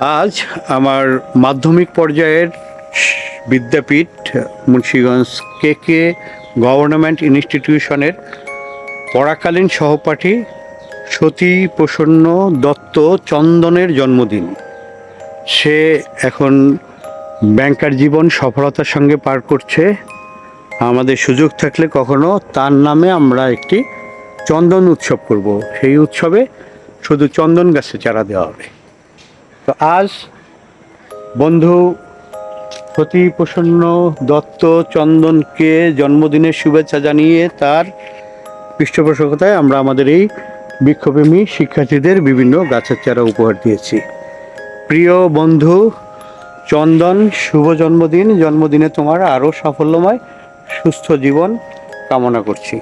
আজ আমার মাধ্যমিক পর্যায়ের বিদ্যাপীঠ মুন্সীগঞ্জ কে কে গভর্নমেন্ট ইনস্টিটিউশনের পড়াকালীন সহপাঠী সতী প্রসন্ন দত্ত চন্দনের জন্মদিন। সে এখন ব্যাংকার জীবন সফলতার সঙ্গে পার করছে। আমাদের সুযোগ থাকলে কখনো তার নামে আমরা একটি চন্দন উৎসব করব। সেই উৎসবে শুধু চন্দন গাছে চারা দেওয়া হবে। তো আজ বন্ধু সতী প্রসন্ন দত্ত চন্দনকে জন্মদিনের শুভেচ্ছা জানিয়ে তার পৃষ্ঠপোষকতায় আমরা আমাদের এই বৃক্ষপ্রেমী শিক্ষার্থীদের বিভিন্ন গাছের চারা উপহার দিয়েছি। প্রিয় বন্ধু, চন্দন, শুভ জন্মদিন। জন্মদিনে তোমার আরও সাফল্যময় সুস্থ জীবন কামনা করছি।